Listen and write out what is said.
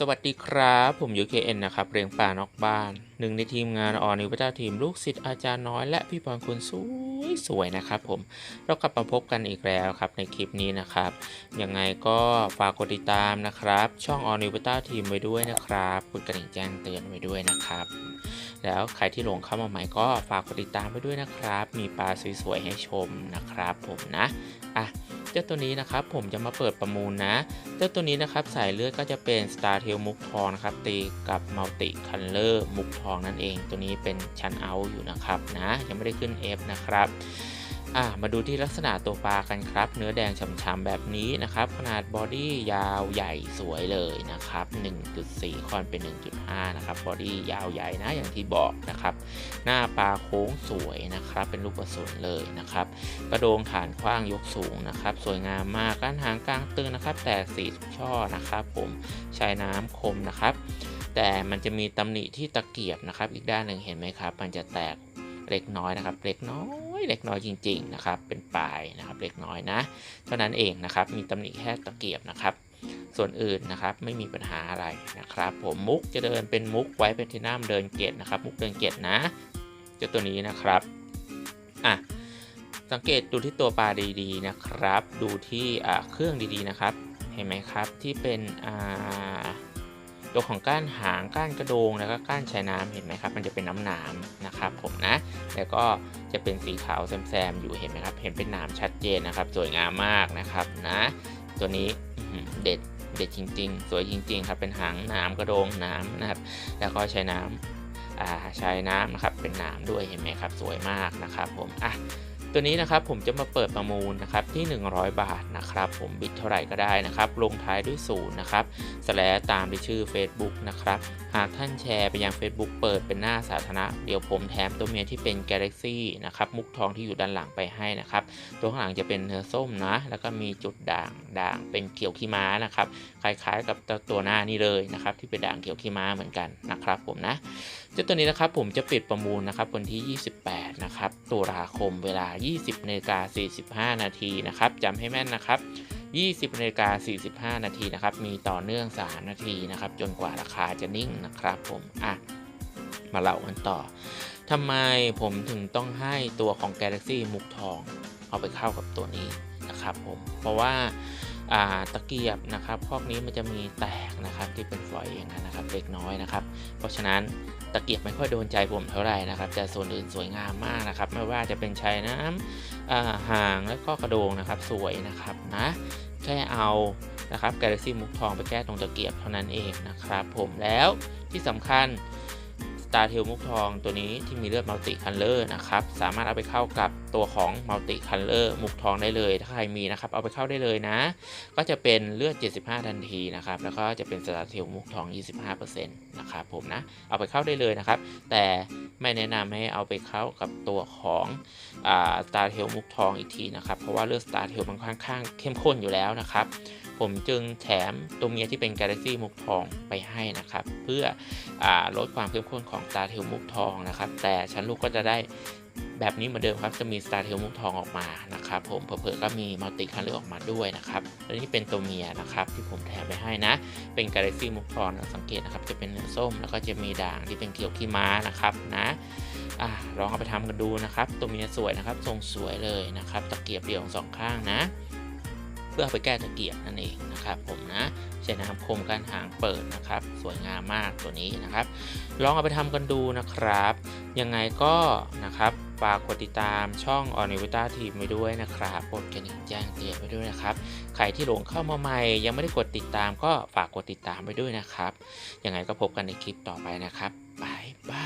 สวัสดีครับ ผมยูเคเอ็นนะครับเรียงป่านอกบ้าน หนึ่งในทีมงานออนิวเจ้าทีมลูกศิษย์อาจารย์น้อยและพี่พรคุณสวยสวยนะครับผม เรากลับมาพบกันอีกแล้วครับในคลิปนี้นะครับ ยังไงก็ฝากกดติดตามนะครับ ช่องออนิวเจ้าทีมไว้ด้วยนะครับกดกระดิ่งแจ้งเตือนไว้ด้วยนะครับ แล้วใครที่หลงเข้ามาใหม่ก็ฝากกดติดตามไว้ด้วยนะครับ มีปลาสวยๆให้ชมนะครับ ผมนะอะ จ้าตัวนี้นะครับผมจะมาเปิดประมูลนะ เจ้าตัวนี้นะครับสายเลือดก็จะเป็น Star t a i l มุกทองนะครับตีกับ Multi Color มุกทองนั่นเอง ตัวนี้เป็นชั้นเอาอยู่นะครับนะยังไม่ได้ขึ้น F นะครับ อะมาดูที่ลักษณะตัวปลากันครับ เนื้อแดงฉ่ำๆแบบนี้นะครับ ขนาดบอดี้ยาวใหญ่สวยเลยนะครับ 1.4คอนเป็น 1.5 นะครับบอดี้ยาวใหญ่นะอย่างที่บอกนะครับ หน้าปลาโค้งสวยนะครับ เป็นลูกกระสุนเลยนะครับ กระโดงฐานกว้างยกสูงนะครับ สวยงามมากก้านหางกลางตึงนะครับ แตกสีช่อนะครับ ผมชายน้ำคมนะครับ แต่มันจะมีตำหนิที่ตะเกียบนะครับ อีกด้านหนึ่งเห็นไหมครับ มันจะแตกเล็กน้อยนะครับ เล็กน้อย เล็กน้อยจริง ๆ นะครับ เป็นปลายนะครับเล็กน้อยนะ เท่านั้นเองนะครับ มีตำหนิแค่ตะเกียบนะครับ ส่วนอื่นนะครับไม่มีปัญหาอะไรนะครับ ผมมุกจะเดินเป็นมุกไว้เป็นที่น้ำเดินเกตนะครับ มุกเดินเกตนะเจ้าตัวนี้นะครับอะสังเกตดูที่ตัวปลาดีๆนะครับ ดูที่อ่าเครื่องดีๆนะครับ เห็นไหมครับที่เป็นอ่าตัวของก้านหางก้านกระโดงแล้วก็ก้านชายน้ำเห็นไหมครับ มันจะเป็นน้ำหนามนะครับผมนะ แล้วก็ จะเป็นสีขาวแซมๆอยู่เห็นไหมครับ เห็นเป็นหนามชัดเจนนะครับ สวยงามมากนะครับนะ ตัวนี้เด็ดเด็ดจริง ๆ สวยจริง ๆ ครับ เป็นหางหนามกระโดงหนามนะครับ แล้วก็ใช้น้ำอ่าใช้น้ำนะครับเป็นหนามด้วยเห็นไหมครับ สวยมากนะครับผมอะ ตัวนี้นะครับผมจะมาเปิดประมูลนะครับที่ 100 บาทนะครับผมบิดเท่าไหร่ก็ได้นะครับลงท้ายด้วยศูนย์นะครับสแลตามด้วยชื่อ Facebook นะครับหากท่านแชร์ไปยัง Facebook เปิดเป็นหน้าสาธารณะเดี๋ยวผมแถมตัวเมียที่เป็น Galaxy นะครับมุกทองที่อยู่ด้านหลังไปให้นะครับตัวข้างหลังจะเป็นเนื้อส้มนะ แล้วก็มีจุดด่างด่างเป็นเขียวขี้ม้านะครับคล้ายๆ กับตัวหน้านี่เลยนะครับที่เป็นด่างเขียวขี้ม้าเหมือนกันนะครับผมนะเจ้าตัวนี้นะครับผมจะปิดประมูลนะครับวันที่ 28 นะครับตุลาคมเวลา20นาฬิกา45 นาทีนะครับจำให้แม่นนะครับ 20นาฬิกา45 นาทีนะครับ มีต่อเนื่อง 3 นาทีนะครับ จนกว่าราคาจะนิ่งนะครับผม อะ มาเล่ากันต่อทำไมผมถึงต้องให้ตัวของ Galaxy มุกทอง เอาไปเข้ากับตัวนี้นะครับผม เพราะว่าอ่าตะเกียบนะครับพวกนี้มันจะมีแตกนะครับที่เป็นฝอยอย่างนั้นนะครับเล็กน้อยนะครับ เพราะฉะนั้น ตะเกียบไม่ค่อยโดนใจผมเท่าไหร่นะครับแต่ส่วนอื่นสวยงามมากนะครับ ไม่ว่าจะเป็นชายน้ำอ่าหางและก็กระโดงนะครับ สวยนะครับนะแค่เอานะครับ Galaxy มุกทองไปแก้ตรงตะเกียบเท่านั้นเองนะครับ ผมแล้วที่สำคัญ Star t a i l มุกทองตัวนี้ที่มีเลือดมัลติคันเลอร์นะครับ สามารถเอาไปเข้ากับตัวของมัลติคันเลอร์มุกทองได้เลย ถ้าใครมีนะครับ เอาไปเข้าได้เลยนะ ก็จะเป็นเลือด 75 ทันทีนะครับ แล้วก็จะเป็น Star t a i l มุกทอง 25%นะครับผมนะ เอาไปเข้าได้เลยนะครับ แต่ไม่แนะนำให้เอาไปเข้ากับตัวของอ่า Star t a i l มุกทองอีกทีนะครับ เพราะว่าเลือด Star t a i l มันค่อนข้างเข้มข้นอยู่แล้วนะครับ ผมจึงแถมตัวเมียที่เป็น Galaxy มุกทองไปให้นะครับ เพื่ออลดความเข้มข้นของ Star t a i l มุกทองนะครับ แต่ชั้นลูกก็จะได้แบบนี้เหมือนเดิมครับ จะมี Star t a i l มุกทองออกมานะครับ ผมเผลอๆก็มีมัลติคันเลอร์ออกมาด้วยนะครับและนี่เป็นตัวเมียนะครับที่ผมแถมไปให้นะ เป็น Galaxy มุกทองนะสังเกตนะครับจะเป็นเนื้อส้มแล้วก็จะมีด่างที่เป็นเขียวขี้ม้านะครับนะอะลองเอาไปทำกันดูนะครับ ตัวเมียสวยนะครับ ทรงสวยเลยนะครับ ตะเกียบเดี่ยวสองข้างนะ พื่อเอาไปแก้ตะเกียบนั่นเองนะครับผมนะใช้น้ำคมการหางเปิดนะครับ สวยงามมากตัวนี้นะครับ ลองเอาไปทำกันดูนะครับ ยังไงก็นะครับฝากกดติดตามช่องออนิวิต้าทีมไว้ด้วยนะครับกดกระดิ่งแจ้งเตือนไว้ด้วยนะครับ ใครที่หลงเข้ามาใหม่ ยังไม่ได้กดติดตามก็ฝากกดติดตามไว้ด้วยนะครับ ยังไงก็พบกันในคลิปต่อไปนะครับบายบาย